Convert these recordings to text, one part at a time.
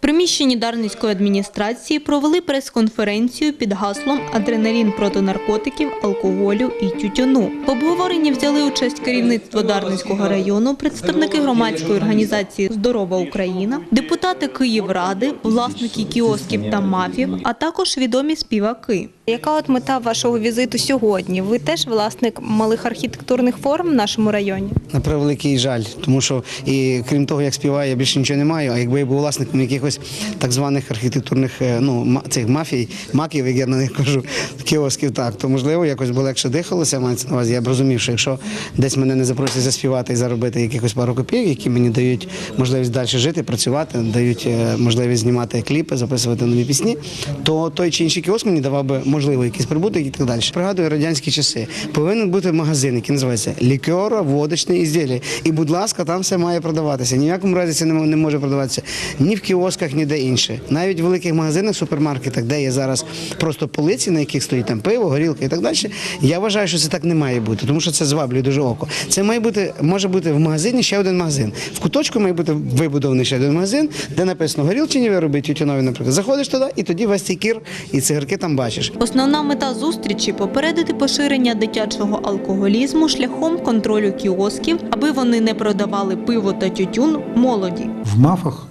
приміщенні Дарницької адміністрації провели прес-конференцію під гаслом Адреналін проти наркотиків, алкоголю і тютюну. В обговоренні взяли участь керівництво Дарницького району, представники громадської організації Здорова Україна, депутати Київради, власники кіосків та мафів, а також відомі співаки. Яка от мета вашого візиту сьогодні? Ви теж власник малих архітектурних форм в нашому районі? На превеликий жаль, тому що і крім того, як співаю, я більше нічого не маю. А якби я був власником якихось так званих архітектурних е, ну цих мафій, маків, як я на них кажу, кіосків, так то можливо якось би легше дихалося. Мається на увазі. Я б розумів, що якщо десь мене не запросять заспівати і заробити якихось пару копійок, які мені дають можливість далі жити, працювати, дають е, можливість знімати кліпи, записувати нові пісні, то той чи інший кіоск мені давав би можливо якийсь прибуток і так далі. Пригадую радянські часи. Повинен бути магазин, який називається лікера, водочне ізділля. І, будь ласка, там все має продаватися. Ні в якому разі це не не може продаватися ні в кіосках, ні де інше. Навіть в великих магазинах, супермаркетах, де є зараз просто полиці, на яких стоїть там пиво, горілка і так далі. Я вважаю, що це так не має бути, тому що це зваблює дуже око. Це має бути, може бути в магазині ще один магазин. В куточку має бути вибудований ще один магазин, де написано горілчині вироби тютюнові, наприклад. Заходиш туди, і тоді весь цей кір і цигарки там бачиш. Основна мета зустрічі попередити поширення дитячого алкоголізму шляхом контролю кіосків, аби вони не продавали пиво та тютюн молоді. В мафах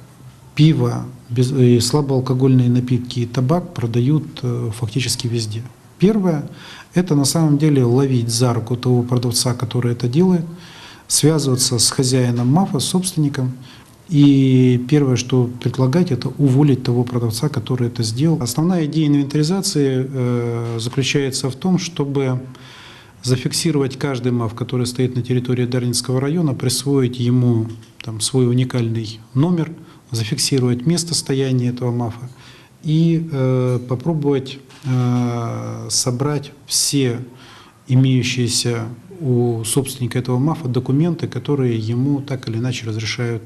пиво, без- и слабоалкогольные напитки и табак продают э, фактически везде. Первое – это на самом деле ловить за руку того продавца, который это делает, связываться с хозяином мафа, с собственником, и первое, что предлагать, это уволить того продавца, который это сделал. Основная идея инвентаризации э, заключается в том, чтобы зафиксировать каждый МАФ, который стоит на территории Дарницкого района, присвоить ему там, свой уникальный номер, зафиксировать место стояния этого МАФа и э, попробовать э, собрать все имеющиеся у собственника этого МАФа документы, которые ему так или иначе разрешают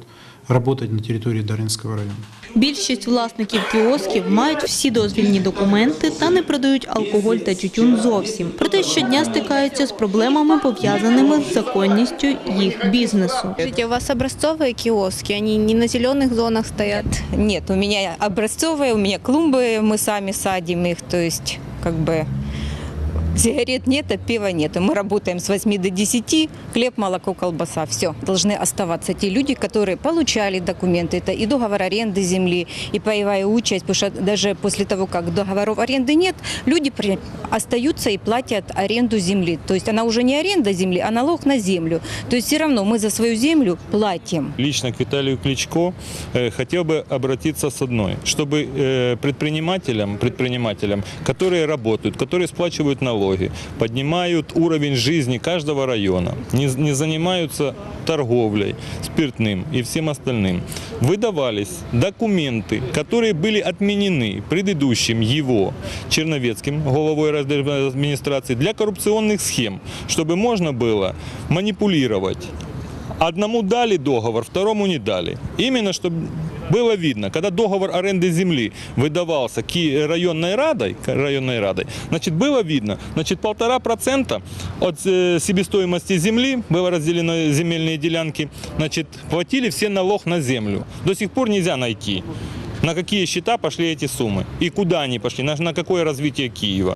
работать на территории Дарницкого района. Більшість власників кіосків мають всі дозвільні документи та не продають алкоголь та тютюн зовсім. Проте щодня стикаються з проблемами, пов'язаними з законністю їх бізнесу. Скажите, у вас образцовые киоски, они не на зеленых зонах стоят? Нет, у меня образцовые, у меня клумбы, мы сами садим их, то есть как бы сигарет нет, а пива нет. Мы работаем с 8 до 10, хлеб, молоко, колбаса, все. Должны оставаться те люди, которые получали документы. Это и договор аренды земли, и паевая участь, потому что даже после того, как договоров аренды нет, люди остаются и платят аренду земли. То есть она уже не аренда земли, а налог на землю. То есть все равно мы за свою землю платим. Лично к Виталию Кличко э, хотел бы обратиться с одной, чтобы э, предпринимателям, предпринимателям, которые работают, которые сплачивают налоги, поднимают уровень жизни каждого района, не, не занимаются торговлей, спиртным и всем остальным, выдавались документы, которые были отменены предыдущим его Черновецким, головой районной администрации, для коррупционных схем, чтобы можно было манипулировать Одному дали договор, второму не дали. Именно чтобы было видно, когда договор аренды земли выдавался районной радой, районной радой, значит, было видно, значит, полтора процента от э, себестоимости земли было разделено земельные делянки, значит, платили все налог на землю. До сих пор нельзя найти, на какие счета пошли эти суммы и куда они пошли, на какое развитие Киева.